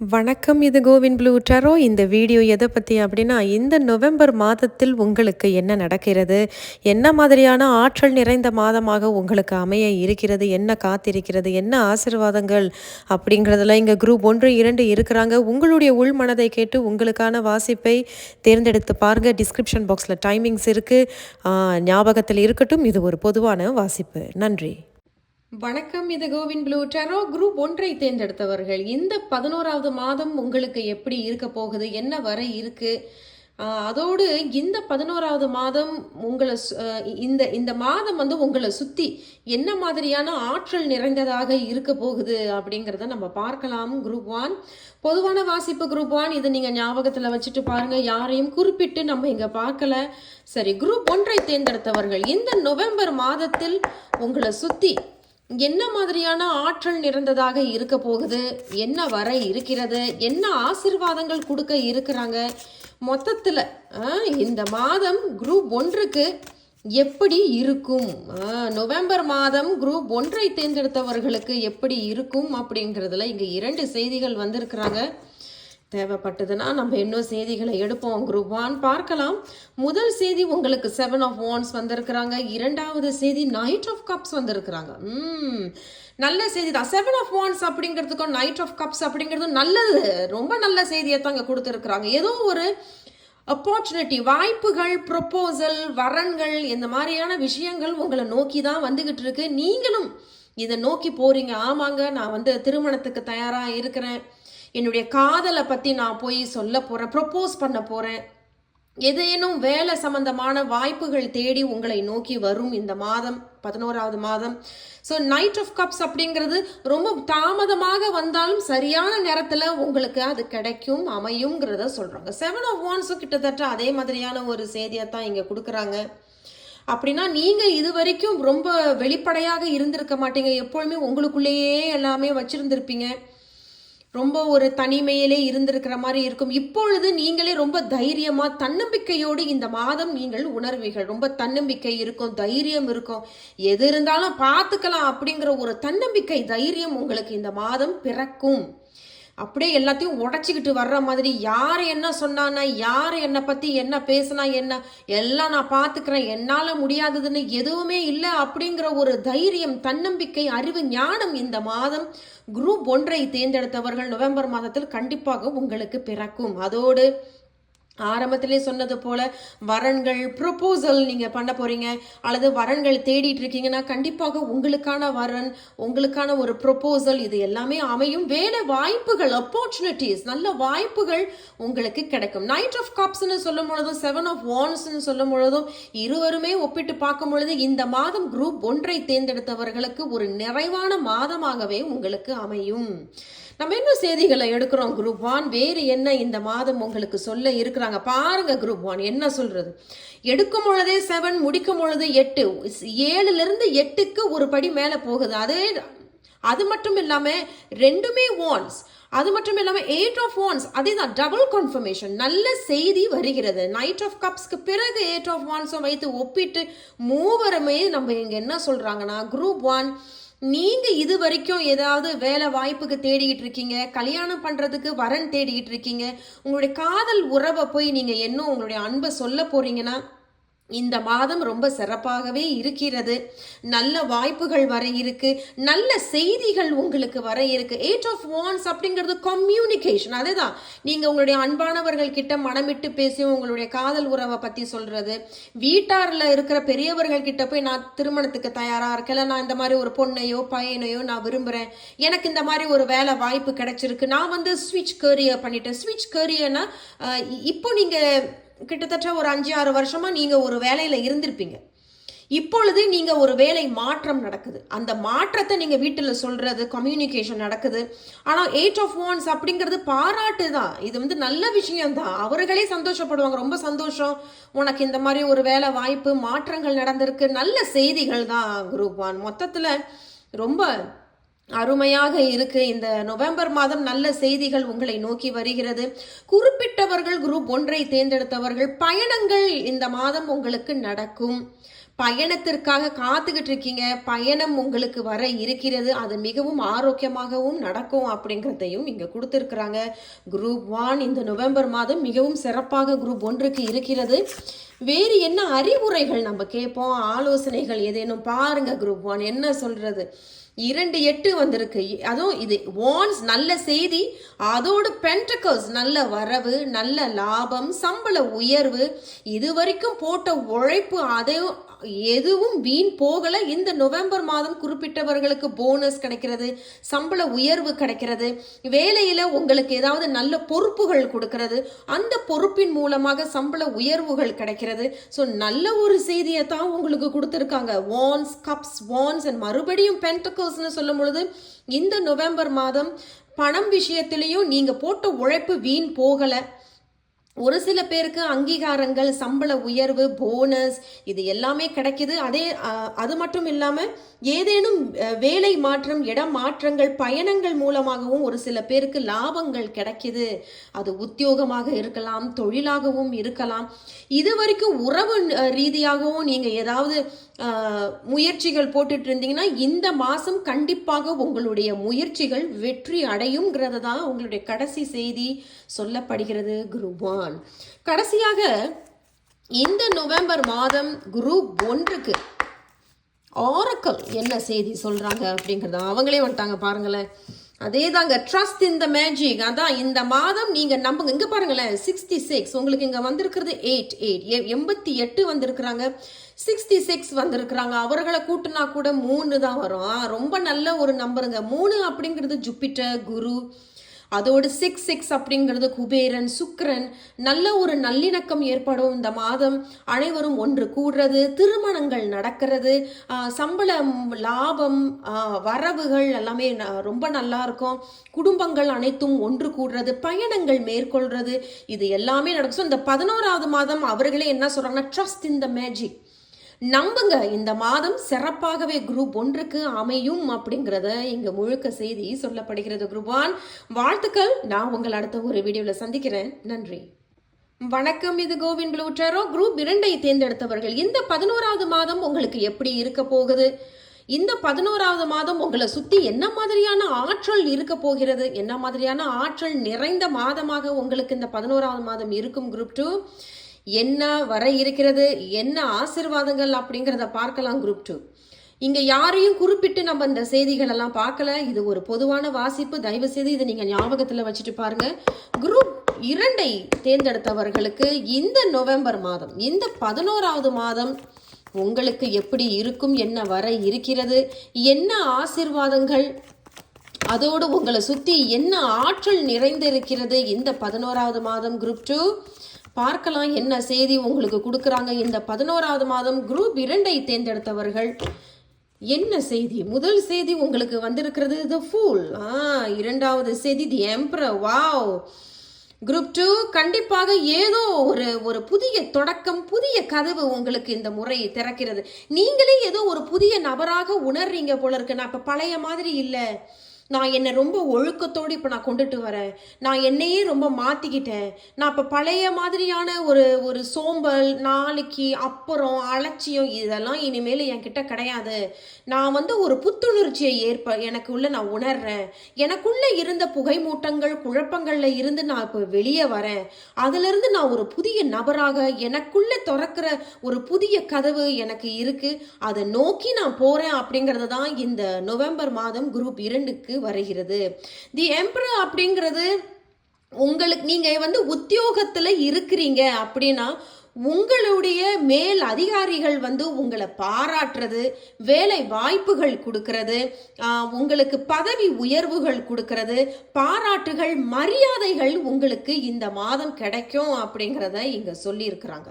வணக்கம் இது CoWIN blue டரோ. இந்த வீடியோ எதை பற்றி அப்படின்னா இந்த நவம்பர் மாதத்தில் உங்களுக்கு என்ன நடக்கிறது என்ன மாதிரியான ஆற்றல் நிறைந்த மாதமாக உங்களுக்கு அமைய இருக்கிறது என்ன காத்திருக்கிறது என்ன ஆசிர்வாதங்கள் அப்படிங்கிறதுல இங்கே குரூப் ஒன்று இரண்டு இருக்கிறாங்க. உங்களுடைய உள் மனதை கேட்டு உங்களுக்கான வாசிப்பை தேர்ந்தெடுத்து பாருங்கள் டிஸ்கிரிப்ஷன் பாக்ஸில் டைமிங்ஸ் இருக்குது ஞாபகத்தில் இருக்கட்டும். இது ஒரு பொதுவான வாசிப்பு. நன்றி. வணக்கம் இது கோவின் ப்ளூ டெரோ குரூப் ஒன்றை தேர்ந்தெடுத்தவர்கள் இந்த பதினோராவது மாதம் உங்களுக்கு எப்படி இருக்க போகுது? என்ன வர இருக்கு? அதோடு இந்த பதினோராவது மாதம் உங்களை சு- இந்த இந்த மாதம் வந்து உங்களை சுற்றி என்ன மாதிரியான ஆற்றல் நிறைந்ததாக இருக்க போகுது அப்படிங்கிறத நம்ம பார்க்கலாம். Group one. பொதுவான வாசிப்பு குரூப் ஒன். இதை நீங்கள் ஞாபகத்தில் வச்சுட்டு பாருங்கள் யாரையும் குறிப்பிட்டு நம்ம இங்கே பார்க்கல. சரி குரூப் ஒன்றை தேர்ந்தெடுத்தவர்கள் இந்த நவம்பர் மாதத்தில் உங்களை சுற்றி என்ன மாதிரியான ஆற்றல் நிறைந்ததாக இருக்க போகுது? என்ன வர இருக்கிறது? என்ன ஆசிர்வாதங்கள் கொடுக்க இருக்கிறாங்க? மொத்தத்தில் இந்த மாதம் குரூப் ஒன்றுக்கு எப்படி இருக்கும்? நவம்பர் மாதம் குரூப் ஒன்றை தேர்ந்தெடுத்தவர்களுக்கு எப்படி இருக்கும் அப்படிங்கிறதுல இங்கே இரண்டு செய்திகள் வந்திருக்கிறாங்க. தேவைப்பட்டதுன்னா நம்ம இன்னும் செய்திகளை எடுப்போம். குரூப் ஒன் பார்க்கலாம். முதல் செய்தி உங்களுக்கு செவன் ஆஃப் ஒன்ஸ் வந்திருக்கிறாங்க. இரண்டாவது செய்தி நைட் ஆஃப் கப்ஸ் வந்திருக்கிறாங்க. ம் நல்ல செய்தி தான். செவன் ஆஃப் ஒன்ஸ் அப்படிங்கிறதுக்கும் நைட் ஆஃப் கப்ஸ் அப்படிங்கிறதும் நல்லது. ரொம்ப நல்ல செய்தியை தாங்க கொடுத்துருக்குறாங்க. ஏதோ ஒரு opportunity வாய்ப்புகள் ப்ரொப்போசல் வரன்கள் இந்த மாதிரியான விஷயங்கள் உங்களை நோக்கி தான் வந்துகிட்டு இருக்கு. நீங்களும் இதை நோக்கி போறீங்க. ஆமாங்க நான் வந்து திருமணத்துக்கு தயாராக இருக்கிறேன். என்னுடைய காதலை பற்றி நான் போய் சொல்ல போகிறேன் ப்ரொப்போஸ் பண்ண போகிறேன் ஏதேனும் வேலை சம்பந்தமான வாய்ப்புகள் தேடி உங்களை நோக்கி வரும் இந்த மாதம் பதினோராவது மாதம். ஸோ நைட் ஆஃப் கப்ஸ் அப்படிங்கிறது ரொம்ப தாமதமாக வந்தாலும் சரியான நேரத்தில் உங்களுக்கு அது கிடைக்கும் அமையுங்கிறத சொல்கிறாங்க செவன் ஆஃப் ஒன்ஸும் கிட்டத்தட்ட அதே மாதிரியான ஒரு செய்தியை தான் இங்கே கொடுக்குறாங்க. அப்படின்னா நீங்கள் இது வரைக்கும் ரொம்ப வெளிப்படையாக இருந்திருக்க மாட்டீங்க. எப்பொழுதுமே உங்களுக்குள்ளேயே எல்லாமே வச்சுருந்துருப்பீங்க. ரொம்ப ஒரு தனிமையிலே இருந்திருக்கிற மாதிரி இருக்கும். இப்பொழுது நீங்களே ரொம்ப தைரியமா தன்னம்பிக்கையோடு இந்த மாதம் நீங்கள் உணர்வீர்கள். ரொம்ப தன்னம்பிக்கை இருக்கும் தைரியம் இருக்கும். எது இருந்தாலும் பார்த்துக்கலாம் அப்படிங்கிற ஒரு தன்னம்பிக்கை தைரியம் உங்களுக்கு இந்த மாதம் பிறக்கும். அப்படியே எல்லாத்தையும் உடச்சிக்கிட்டு வர்ற மாதிரி யார் என்ன சொன்னானா யார் என்னை பற்றி என்ன பேசினா என்ன எல்லாம் நான் பார்த்துக்கிறேன் என்னால் முடியாததுன்னு எதுவுமே இல்லை அப்படிங்கிற ஒரு தைரியம் தன்னம்பிக்கை அறிவு ஞானம் இந்த மாதம் குரூப் ஒன்றை தேர்ந்தெடுத்தவர்கள் நவம்பர் மாதத்தில் கண்டிப்பாக உங்களுக்கு பிறக்கும். அதோடு ஆரம்பத்திலே சொன்னது போல வரன்கள் ப்ரொப்போசல் நீங்கள் பண்ண போகிறீங்க அல்லது வரன்கள் தேடிட்டு இருக்கீங்கன்னா கண்டிப்பாக உங்களுக்கான வரன் உங்களுக்கான ஒரு ப்ரொப்போசல் இது எல்லாமே அமையும். வேலை வாய்ப்புகள் opportunities நல்ல வாய்ப்புகள் உங்களுக்கு கிடைக்கும். நைட் ஆஃப் கப்ஸ்னு சொல்லும் பொழுதும் செவன் ஆஃப் வான்ஸ்னு சொல்லும் பொழுதும் இருவருமே ஒப்பிட்டு பார்க்கும் பொழுது இந்த மாதம் குரூப் ஒன்றை தேர்ந்தெடுத்தவர்களுக்கு ஒரு நிறைவான மாதமாகவே உங்களுக்கு அமையும். நம்ம இன்னும் செய்திகளை எடுக்கிறோம் குரூப் ஒன் வேறு என்ன இந்த மாதம் உங்களுக்கு சொல்ல இருக்கிறாங்க? பாருங்க குரூப் ஒன் என்ன சொல்றது? எடுக்கும் பொழுதே செவன் முடிக்கும் பொழுது எட்டு. ஏழுல இருந்து எட்டுக்கு ஒரு படி மேலே போகுது. அதே அது மட்டும் இல்லாம ரெண்டுமே ஒன்ஸ் அது மட்டும் இல்லாம எயிட் ஆஃப் ஒன்ஸ் அதே தான் டபுள் கன்ஃபர்மேஷன் நல்ல செய்தி வருகிறது. நைட் ஆஃப் கப்ஸ்க்கு பிறகு எயிட் ஆஃப் ஒன்ஸும் வைத்து ஒப்பிட்டு மூவருமே நம்ம இங்க என்ன சொல்றாங்கன்னா குரூப் ஒன் நீங்க இது வரைக்கும் ஏதாவது வேலை வாய்ப்புக்கு தேடிக்கிட்டு இருக்கீங்க கல்யாணம் பண்றதுக்கு வரன் தேடிக்கிட்டு இருக்கீங்க உங்களுடைய காதல் உறவை போய் நீங்க இன்னும் உங்களுடைய அன்பை சொல்ல போறீங்கன்னா இந்த மாதம் ரொம்ப சிறப்பாகவே இருக்கிறது. நல்ல வாய்ப்புகள் வர இருக்கு. நல்ல செய்திகள் உங்களுக்கு வர இருக்கு. எயிட் ஆஃப் வான்ஸ் அப்படிங்கிறது கம்யூனிகேஷன் அதுதான். நீங்க உங்களுடைய அன்பானவர்கள் கிட்ட மனமிட்டு பேசி உங்களுடைய காதல் உறவை பத்தி சொல்றது. வீட்டார்ல இருக்கிற பெரியவர்கள் கிட்ட போய் நான் திருமணத்துக்கு தயாரா இருக்கல. நான் இந்த மாதிரி ஒரு பொண்ணையோ பையனையோ நான் விரும்புறேன். எனக்கு இந்த மாதிரி ஒரு வேலை வாய்ப்பு கிடைச்சிருக்கு. நான் வந்து ஸ்விட்ச் கேரியர் பண்ணிட்டேன். ஸ்விட்ச் கேரியர்னா இப்போ நீங்க கிட்டத்தட்ட ஒரு அஞ்சு ஆறு வருஷமாக நீங்கள் ஒரு வேலையில் இருந்திருப்பீங்க. இப்பொழுது நீங்கள் ஒரு வேலை மாற்றம் நடக்குது. அந்த மாற்றத்தை நீங்கள் வீட்டில் சொல்கிறது கம்யூனிகேஷன் நடக்குது. ஆனால் எயிட் ஆஃப் ஒன்ஸ் அப்படிங்கிறது பாராட்டு தான். இது வந்து நல்ல விஷயம் தான். அவர்களே சந்தோஷப்படுவாங்க. ரொம்ப சந்தோஷம். உனக்கு இந்த மாதிரி ஒரு வேலை வாய்ப்பு மாற்றங்கள் நடந்திருக்கு. நல்ல செய்திகள் தான் குரூப் ஒன். மொத்தத்தில் ரொம்ப அருமையாக இருக்கு. இந்த நவம்பர் மாதம் நல்ல செய்திகள் உங்களை நோக்கி வருகிறது. குறிப்பிட்டவர்கள் குரூப் ஒன்றை தேர்ந்தெடுத்தவர்கள் பயணங்கள் இந்த மாதம் உங்களுக்கு நடக்கும். பயணத்திற்காக காத்துக்கிட்டு இருக்கீங்க. பயணம் உங்களுக்கு வர இருக்கிறது. அது மிகவும் ஆரோக்கியமாகவும் நடக்கும் அப்படிங்கிறதையும் இங்கே கொடுத்துருக்குறாங்க. குரூப் ஒன் இந்த நவம்பர் மாதம் மிகவும் சிறப்பாக குரூப் ஒன்றுக்கு இருக்கிறது. வேறு என்ன அறிவுரைகள் நம்ம கேட்போம்? ஆலோசனைகள் ஏதேனும் பாருங்க குரூப் ஒன் என்ன சொல்றது? இரண்டு எட்டு வந்திருக்கு. அதுவும் இது வான்ஸ் நல்ல செய்தி அதோடு பென்டக்கல்ஸ் நல்ல வரவு நல்ல லாபம் சம்பள உயர்வு இது வரைக்கும் போட்ட உழைப்பு அதையும் எதுவும் வீண் போகல. இந்த நவம்பர் மாதம் குறிப்பிட்டவர்களுக்கு போனஸ் கிடைக்கிறது சம்பள உயர்வு கிடைக்கிறது வேலையில உங்களுக்கு ஏதாவது நல்ல பொறுப்புகள் கொடுக்கிறது அந்த பொறுப்பின் மூலமாக சம்பள உயர்வுகள் கிடைக்கிறது. ஸோ நல்ல ஒரு செய்தியை தான் உங்களுக்கு கொடுத்துருக்காங்க. வான்ஸ் கப்ஸ் வான்ஸ் அண்ட் மறுபடியும் பென்டக்கல்ஸ்னு சொல்லும் பொழுது இந்த நவம்பர் மாதம் பணம் விஷயத்திலையும் நீங்கள் போட்ட உழைப்பு வீண் போகலை. ஒரு சில பேருக்கு அங்கீகாரங்கள் சம்பள உயர்வு போனஸ் இது எல்லாமே கிடைக்கிது. அதே அது மட்டும் இல்லாமல் ஏதேனும் வேலை மாற்றம் இடம் மாற்றங்கள் பயணங்கள் மூலமாகவும் ஒரு சில பேருக்கு லாபங்கள் கிடைக்கிது. அது உத்தியோகமாக இருக்கலாம் தொழிலாகவும் இருக்கலாம். இது வரைக்கும் உறவு ரீதியாகவும் நீங்கள் ஏதாவது முயற்சிகள் போட்டுட்டு இருந்தீங்கன்னா இந்த மாதம் கண்டிப்பாக உங்களுடைய முயற்சிகள் வெற்றி அடையுங்கிறது தான் உங்களுடைய கடைசி செய்தி சொல்லப்படுகிறது குருவான் கடைசியாக இந்த நவம்பர் மாதம் குரூப் ஒன்றுக்கு ஆரக்கல் என்ன செய்தி சொல்றாங்க அப்படிங்கறத அவங்களே வந்துட்டாங்க பாருங்களேன். அதே தாங்க ட்ரஸ்ட் இந்த மேஜிக் அதான் இந்த மாதம் நீங்க நம்புங்க. இங்க பாருங்களேன் சிக்ஸ்டி சிக்ஸ் உங்களுக்கு இங்க வந்திருக்கிறது எயிட் எயிட் எண்பத்தி எட்டு வந்திருக்கிறாங்க. சிக்ஸ்டி சிக்ஸ் வந்திருக்கிறாங்க. அவர்களை கூட்டினா கூட மூணு தான் வரும். ரொம்ப நல்ல ஒரு நம்பருங்க மூணு அப்படிங்கிறது ஜூபிட்டர் குரு அதோடு சிக்ஸ் சிக்ஸ் அப்படிங்கிறது குபேரன் சுக்கரன். நல்ல ஒரு நல்லிணக்கம் ஏற்படும் இந்த மாதம். அனைவரும் ஒன்று கூடுறது திருமணங்கள் நடக்கிறது. சம்பளம் லாபம் வரவுகள் எல்லாமே ந- ரொம்ப நல்லா இருக்கும். குடும்பங்கள் அனைத்தும் ஒன்று கூடுறது பயணங்கள் மேற்கொள்றது. இது எல்லாமே நடக்கும். ஸோ இந்த பதினோராவது மாதம் அவர்களே என்ன சொல்றாங்கன்னா ட்ரஸ்ட் இன் த மேஜிக் நம்புங்க இந்த மாதம் சிறப்பாகவே குரூப் ஒன்றுக்கு அமையும் அப்படிங்கிறத இங்க முழுக்க செய்தி சொல்லப்படுகிறது. குரூப் ஒன் வாழ்த்துக்கள். நான் உங்கள் அடுத்த ஒரு வீடியோவில் சந்திக்கிறேன். நன்றி. வணக்கம் இது கோவிந்த் ப்ளூ குரூப் இரண்டை தேர்ந்தெடுத்தவர்கள் இந்த பதினோராவது மாதம் உங்களுக்கு எப்படி இருக்க போகுது? இந்த பதினோராவது மாதம் உங்களை சுற்றி என்ன மாதிரியான ஆற்றல் இருக்க போகிறது? என்ன மாதிரியான ஆற்றல் நிறைந்த மாதமாக உங்களுக்கு இந்த பதினோராவது மாதம் இருக்கும் குரூப் டூ என்ன வர இருக்கிறது என்ன ஆசிர்வாதங்கள் அப்படிங்கிறத பார்க்கலாம் குரூப் டூ இங்க யாரையும் குறிப்பிட்டு நம்ம இந்த செய்திகள் எல்லாம் பார்க்கல. இது ஒரு பொதுவான வாசிப்பு. தயவு செய்து இதை நீங்க ஞாபகத்துல வச்சுட்டு பாருங்க. குரூப் இரண்டை தேர்ந்தெடுத்தவர்களுக்கு இந்த நவம்பர் மாதம் இந்த பதினோராவது மாதம் உங்களுக்கு எப்படி இருக்கும் என்ன வர இருக்கிறது என்ன ஆசிர்வாதங்கள் அதோடு உங்களை சுற்றி என்ன ஆற்றல் நிறைந்திருக்கிறது இந்த பதினோராவது மாதம் குரூப் டூ பார்க்கலாம் என்ன செய்தி உங்களுக்கு கொடுக்குறாங்க. இந்த பதினோராவது மாதம் குரூப் இரண்டை தேர்ந்தெடுத்தவர்கள். என்ன செய்தி? முதல் செய்தி உங்களுக்கு வந்திருக்கிறது. த ஃபூல் ஆ இரண்டாவது செய்தி the emperor wow group two கண்டிப்பாக ஏதோ ஒரு ஒரு புதிய தொடக்கம் புதிய கதவு உங்களுக்கு இந்த முறை திறக்கிறது. நீங்களே ஏதோ ஒரு புதிய நபராக உணர்றீங்க போல இருக்கு. நான் இப்போ பழைய மாதிரி இல்லை. நான் என்னை ரொம்ப ஒழுக்கத்தோடு இப்போ நான் கொண்டுட்டு வரேன். நான் என்னையே ரொம்ப மாற்றிக்கிட்டேன் நான் இப்போ பழைய மாதிரியான ஒரு ஒரு சோம்பல் நாளைக்கு அப்புறம் அலட்சியம் இதெல்லாம் இனிமேல் என்கிட்ட கிடையாது. நான் வந்து ஒரு புத்துணர்ச்சியை ஏற்ப எனக்கு உள்ள நான் உணர்றேன். எனக்குள்ளே இருந்த புகைமூட்டங்கள் குழப்பங்களில் இருந்து நான் இப்போ வெளியே வரேன். அதுலேருந்து நான் ஒரு புதிய நபராக எனக்குள்ளே திறக்கிற ஒரு புதிய கதவு எனக்கு இருக்குது அதை நோக்கி நான் போகிறேன் அப்படிங்கிறது தான் இந்த நவம்பர் மாதம் குரூப் இரண்டுக்கு வருகிறது. தி எம்பரர் அப்படிங்கிறது உங்களுக்கு நீங்கள் வந்து உத்தியோகத்தில் இருக்கிறீங்க அப்படின்னா உங்களுடைய மேல் அதிகாரிகள் வந்து உங்களை பாராட்டுறது வேலை வாய்ப்புகள் கொடுக்கறது உங்களுக்கு பதவி உயர்வுகள் கொடுக்கறது பாராட்டுகள் மரியாதைகள் உங்களுக்கு இந்த மாதம் கிடைக்கும் அப்படிங்கிறத இங்கே சொல்லியிருக்கிறாங்க.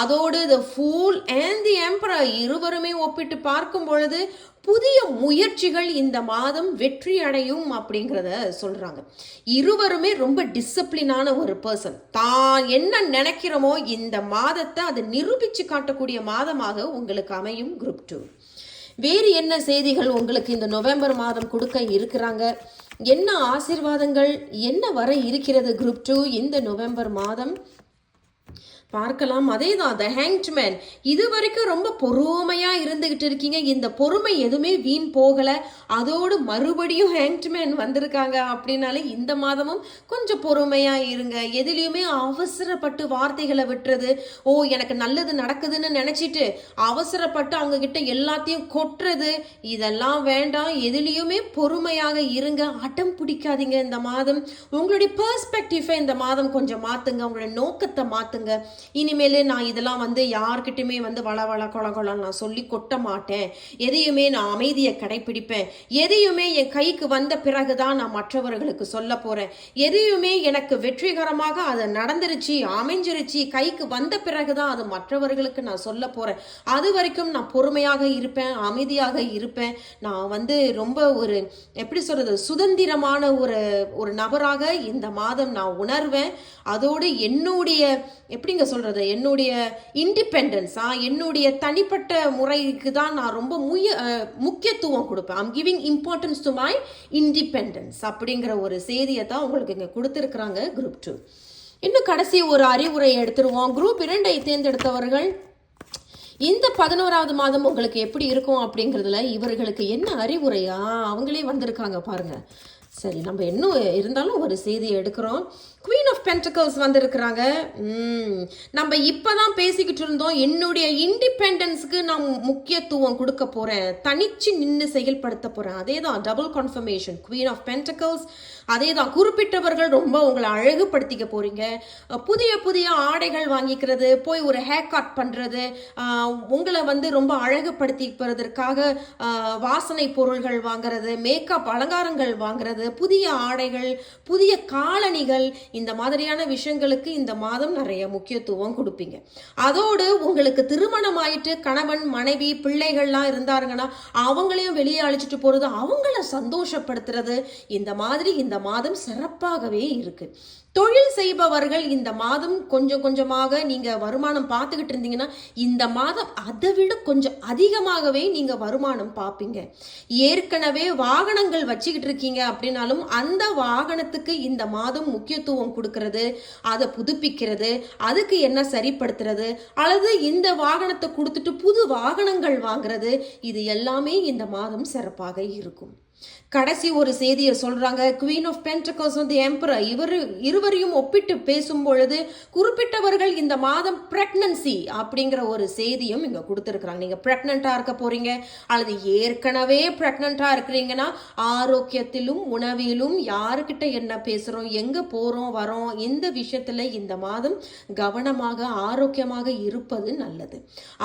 அதோடு the fool and the emperor இருவருமே ஒப்பிட்டு பார்க்கும் பொழுது புதிய முயற்சிகள் இந்த மாதம் வெற்றி அடையும் அப்படிங்கிறத சொல்கிறாங்க இருவருமே ரொம்ப டிசிப்ளினான ஒரு பர்சன் தான் என்ன நினைக்கிறோமோ இந்த மாதத்தை அதை நிரூபித்து காட்டக்கூடிய மாதமாக உங்களுக்கு அமையும் குரூப் டூ வேறு என்ன செய்திகள் உங்களுக்கு இந்த நவம்பர் மாதம் கொடுக்க இருக்கிறாங்க? என்ன ஆசீர்வாதங்கள்? என்ன வர இருக்கிறது குரூப் டூ இந்த நவம்பர் மாதம்? பார்க்கலாம். அதே தான் த ஹேங்ட் மேன் இது வரைக்கும் ரொம்ப பொறுமையாக இருந்துகிட்டு இருக்கீங்க. இந்த பொறுமை எதுவுமே வீண் போகலை. அதோடு மறுபடியும் ஹேங்ட்மேன் வந்திருக்காங்க அப்படின்னாலே இந்த மாதமும் கொஞ்சம் பொறுமையாக இருங்க. எதுலேயுமே அவசரப்பட்டு வார்த்தைகளை விட்டுறது ஓ எனக்கு நல்லது நடக்குதுன்னு நினச்சிட்டு அவசரப்பட்டு அவங்கக்கிட்ட எல்லாத்தையும் கொட்டுறது இதெல்லாம் வேண்டாம். எதுலேயுமே பொறுமையாக இருங்க. அடம் பிடிக்காதீங்க இந்த மாதம். உங்களுடைய பர்ஸ்பெக்டிவை இந்த மாதம் கொஞ்சம் மாற்றுங்க உங்களுடைய நோக்கத்தை மாற்றுங்க இனிமேல் நான் இதெல்லாம் வந்து யார்கிட்டையுமே வந்து வள வள கொல நான் சொல்லி கொட்ட மாட்டேன். எதையுமே நான் அமைதியை கடைபிடிப்பேன் எதையுமே என் கைக்கு வந்த பிறகு தான் நான் மற்றவர்களுக்கு சொல்ல போகிறேன் எதையுமே எனக்கு வெற்றிகரமாக அது நடந்துருச்சு அமைஞ்சிருச்சு கைக்கு வந்த பிறகு தான் அது மற்றவர்களுக்கு நான் சொல்ல போகிறேன் அது வரைக்கும் நான் பொறுமையாக இருப்பேன் அமைதியாக இருப்பேன். நான் வந்து ரொம்ப ஒரு எப்படி சொல்கிறது சுதந்திரமான ஒரு ஒரு நபராக இந்த மாதம் நான் உணர்வேன். அதோடு என்னுடைய எப்படிங்க சொல்றது? என்னுடைய இண்டிபெண்டன்ஸா என்னுடைய தனிப்பட்ட முறைக்கு தான் நான் ரொம்ப முய முக்கியத்துவம் கொடுப்பேன். I'm giving importance to my independence அப்படிங்கிற ஒரு செய்தியை தான் உங்களுக்கு இங்கே கொடுத்துருக்குறாங்க குரூப் டூ இன்னும் கடைசி ஒரு அறிவுரை எடுத்துருவோம். குரூப் இரண்டை தேர்ந்தெடுத்தவர்கள் இந்த பதினோராவது மாதம் உங்களுக்கு எப்படி இருக்கும் அப்படிங்கிறதுல இவர்களுக்கு என்ன அறிவுரையா? அவங்களே வந்திருக்காங்க பாருங்க. சரி நம்ம இன்னும் இருந்தாலும் ஒரு செய்தி எடுக்கிறோம். குவீன் ஆஃப் பென்டக்கல்ஸ் வந்திருக்கிறாங்க. நம்ம இப்போ தான் பேசிக்கிட்டு இருந்தோம். என்னுடைய இண்டிபெண்டன்ஸுக்கு நான் முக்கியத்துவம் கொடுக்க போகிறேன் தனிச்சு நின்று செயல்படுத்த போகிறேன் அதே தான் double confirmation queen of pentacles அதே தான் குறிப்பிட்டவர்கள் ரொம்ப உங்களை அழகுபடுத்திக்க போகிறீங்க புதிய புதிய ஆடைகள் வாங்கிக்கிறது போய் ஒரு ஹேர் கட் உங்களை வந்து ரொம்ப அழகுபடுத்திப்பதற்காக வாசனை பொருள்கள் வாங்குறது மேக்கப் அலங்காரங்கள் வாங்குறது புதிய ஆடைகள் புதிய காலணிகள் இந்த மாதிரியான விஷயங்களுக்கு இந்த மாதம் நிறைய முக்கியத்துவம் கொடுப்பீங்க. அதோடு உங்களுக்கு திருமணம் ஆயிட்டு கணவன் மனைவி பிள்ளைகள்லாம் இருந்தாருங்கன்னா அவங்களையும் வெளியே அழைச்சிட்டு போகிறது அவங்கள சந்தோஷப்படுத்துறது இந்த மாதிரி இந்த மாதம் சிறப்பாகவே இருக்குது தொழில் செய்பவர்கள் இந்த மாதம் கொஞ்சம் கொஞ்சமாக நீங்கள் வருமானம் பார்த்துக்கிட்டு இருந்தீங்கன்னா இந்த மாதம் அதை விட கொஞ்சம் அதிகமாகவே நீங்கள் வருமானம் பார்ப்பீங்க. ஏற்கனவே வாகனங்கள் வச்சுக்கிட்டு இருக்கீங்க அப்படின்னாலும் அந்த வாகனத்துக்கு இந்த மாதம் முக்கியத்துவம் கொடுக்கறது அதை புதுப்பிக்கிறது அதுக்கு என்ன சரிப்படுத்துறது அல்லது இந்த வாகனத்தை கொடுத்துட்டு புது வாகனங்கள் வாங்குறது இது எல்லாமே இந்த மாதம் சிறப்பாக இருக்கும். கடைசி ஒரு செய்தியை சொல்றாங்க. குவீன் ஆஃப் பென்டகோஸ் வந்து எம்பரர் இவர் இருவரையும் ஒப்பிட்டு பேசும் பொழுது குறிப்பிட்டவர்கள் இந்த மாதம் பிரெக்னன்சி அப்படிங்கிற ஒரு செய்தியும் இங்க கொடுத்துருக்குறாங்க. நீங்க பிரெக்னண்டா இருக்க போறீங்க. அல்லது ஏற்கனவே பிரெக்னண்டா இருக்கிறீங்கன்னா ஆரோக்கியத்திலும் உணவிலும் யாருக்கிட்ட என்ன பேசுறோம் எங்க போறோம் வரோம் இந்த விஷயத்துல இந்த மாதம் கவனமாக ஆரோக்கியமாக இருப்பது நல்லது.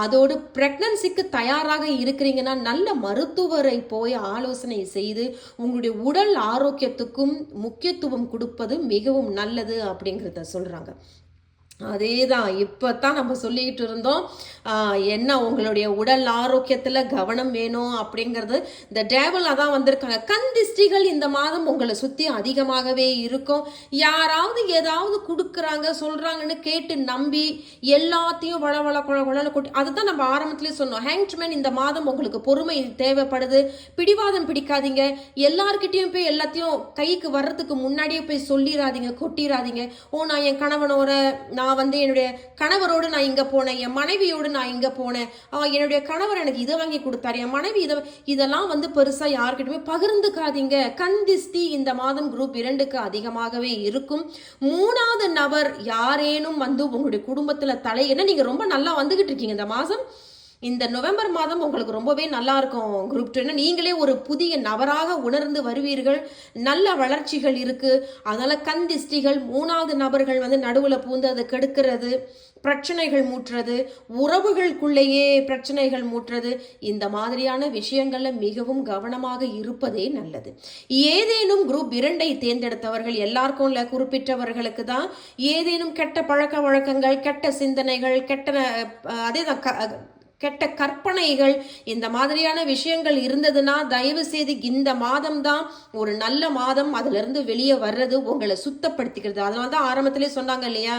அதோடு பிரெக்னன்சிக்கு தயாராக இருக்கிறீங்கன்னா நல்ல மருத்துவரை போய் ஆலோசனை செய்து உங்களுடைய உடல் ஆரோக்கியத்துக்கும் முக்கியத்துவம் கொடுப்பது மிகவும் நல்லது அப்படிங்கிறத சொல்றாங்க. அதே தான் இப்போ தான் நம்ம சொல்லிக்கிட்டு இருந்தோம் என்ன உங்களுடைய உடல் ஆரோக்கியத்தில் கவனம் வேணும் அப்படிங்கிறது. இந்த டேபிள் அதான் வந்திருக்காங்க. கந்திஷ்டிகள் இந்த மாதம் உங்களை சுற்றி அதிகமாகவே இருக்கும். யாராவது ஏதாவது கொடுக்குறாங்க சொல்கிறாங்கன்னு கேட்டு நம்பி எல்லாத்தையும் வள வள குழ குழன்னு கொட்டி அதுதான் நம்ம ஆரம்பத்துலேயே சொன்னோம். ஹேங்க்மேன் இந்த மாதம் உங்களுக்கு பொறுமை தேவைப்படுது. பிடிவாதம் பிடிக்காதீங்க. எல்லார்கிட்டயும் போய் எல்லாத்தையும் கைக்கு வர்றதுக்கு முன்னாடியே போய் சொல்லிடாதீங்க கொட்டிடாதீங்க ஓ நான் என் கணவனோட நான் நான் வந்து என்னுடைய கணவரோடு நான் இங்கே போனேன் என் மனைவியோடு நான் இங்கே போனேன். என்னுடைய கணவர் எனக்கு இதை வாங்கி கொடுத்தாரு. என் மனைவி இதை இதெல்லாம் வந்து பெருசாக யார்கிட்டயுமே பகிர்ந்துக்காதீங்க. கந்திஸ்தி இந்த மாதம் குரூப் இரண்டுக்கு அதிகமாகவே இருக்கும். மூணாவது நபர் யாரேனும் வந்து உங்களுடைய குடும்பத்தில் தலை என்ன நீங்கள் ரொம்ப நல்லா வந்துகிட்டு இருக்கீங்க இந்த மாதம்? இந்த நவம்பர் மாதம் உங்களுக்கு ரொம்பவே நல்லா இருக்கும் குரூப் டூ நீங்களே ஒரு புதிய நபராக உணர்ந்து வருவீர்கள். நல்ல வளர்ச்சிகள் இருக்குது அதனால் கந்திஷ்டிகள் மூணாவது நபர்கள் வந்து நடுவில் பூந்து அதை கெடுக்கிறது பிரச்சனைகள் மூட்டுறது உறவுகளுக்குள்ளேயே பிரச்சனைகள் மூட்டுறது. இந்த மாதிரியான விஷயங்களில் மிகவும் கவனமாக இருப்பதே நல்லது. ஏதேனும் குரூப் இரண்டை தேர்ந்தெடுத்தவர்கள் எல்லாருக்கும் இல்லை குறிப்பிட்டவர்களுக்கு தான் ஏதேனும் கெட்ட பழக்க வழக்கங்கள் கெட்ட சிந்தனைகள் கெட்ட அதே தான் க- கெட்ட கற்பனைகள் இந்த மாதிரியான விஷயங்கள் இருந்ததுன்னா தயவு செய்து இந்த மாதம் தான் ஒரு நல்ல மாதம் அதுலேருந்து வெளியே வர்றது உங்களை சுத்தப்படுத்திக்கிறது. அதனால தான் ஆரம்பத்திலே சொன்னாங்க இல்லையா?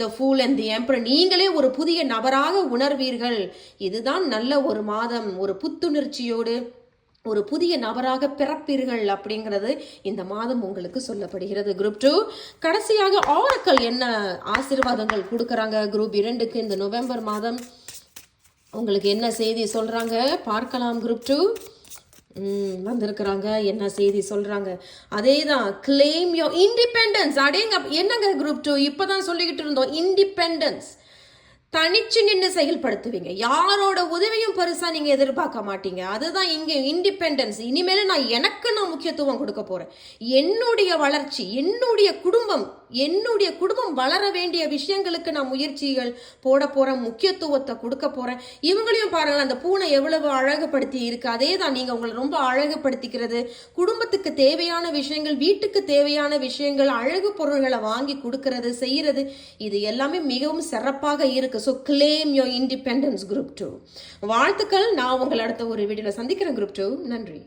த ஃபூல் அண்ட் தி எம்பர் நீங்களே ஒரு புதிய நபராக உணர்வீர்கள். இதுதான் நல்ல ஒரு மாதம். ஒரு புத்துணர்ச்சியோடு ஒரு புதிய நபராக பிறப்பீர்கள் அப்படிங்கிறது இந்த மாதம் உங்களுக்கு சொல்லப்படுகிறது. குரூப் டூ கடைசியாக ஆரக்கல் என்ன ஆசீர்வாதங்கள் கொடுக்குறாங்க? குரூப் இரண்டுக்கு இந்த நவம்பர் மாதம் உங்களுக்கு என்ன செய்தி சொல்கிறாங்க பார்க்கலாம் குரூப் டூ வந்திருக்கிறாங்க. என்ன செய்தி சொல்கிறாங்க அதே தான் கிளைம் யோ இண்டிபெண்டன்ஸ் அடேங்க என்னங்க குரூப் டூ இப்போ தான் சொல்லிக்கிட்டு இருந்தோம் இண்டிபெண்டன்ஸ் தனிச்சு நின்று செயல்படுத்துவீங்க. யாரோட உதவியும் பெருசாக நீங்கள் எதிர்பார்க்க மாட்டீங்க. அதுதான் இங்கே இண்டிபெண்டன்ஸ் இனிமேல் நான் எனக்கு நான் முக்கியத்துவம் கொடுக்க போகிறேன் என்னுடைய வளர்ச்சி என்னுடைய குடும்பம் என்னுடைய குடும்பம் வளர வேண்டிய விஷயங்களுக்கு நான் முயற்சிகள் போட போகிறேன் முக்கியத்துவத்தை கொடுக்க போகிறேன் இவங்களையும் பாருங்கள் அந்த பூனை எவ்வளவு அழகுபடுத்தி இருக்கு. அதே தான் நீங்கள் உங்களை ரொம்ப அழகுபடுத்திக்கிறது. குடும்பத்துக்கு தேவையான விஷயங்கள் வீட்டுக்கு தேவையான விஷயங்கள் அழகு பொருள்களை வாங்கி கொடுக்கறது செய்கிறது இது எல்லாமே மிகவும் சிறப்பாக இருக்குது இருக்கு. So claim your independence group two வாழ்த்துக்கள். நான் உங்களை அடுத்த ஒரு வீடியோவில் சந்திக்கிறேன் குரூப் டூ நன்றி.